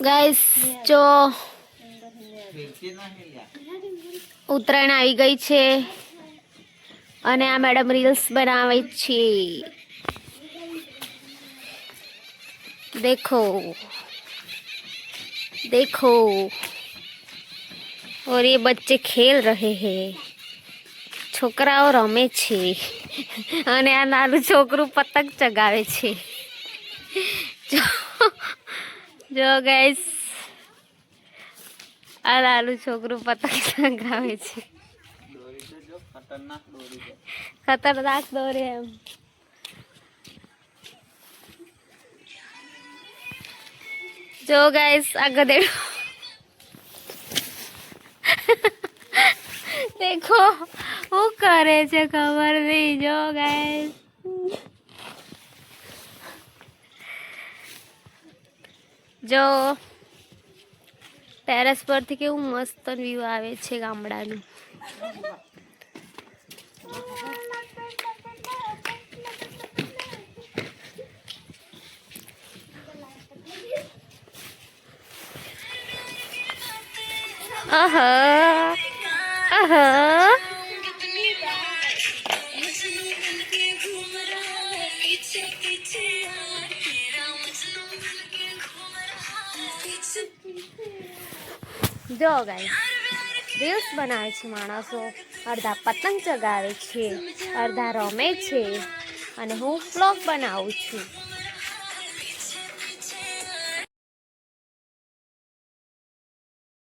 Guys જો ઉત્તરાયણ આવી ગઈ છે અને આ મેડમ રીલ્સ બનાવે છે દેખો देखो और ये बच्चे खेल रहे हैं છોકરાઓ રમે છે અને આ નાનું છોકરું પતંગ ચગાવે છે જો ગાઈસ આ લાલુ છોકરું પતંગ ચગાવે છે. ખતરનાક દોરી એમ. જો ગાઈસ આ ગધેડો દેખો, શું કરે છે ખબર નહીં. જો ગાઈસ જો ટેરેસ પરથી કેવું મસ્ત વ્યૂ આવે છે ગામડાનું. અહ આહા જો ગાઈસ રીલ્સ બનાવે છે માણસો. અડધા પતંગ ચગાવે છે, અડધા રમે છે, અને હું ફ્લોક બનાવું છું.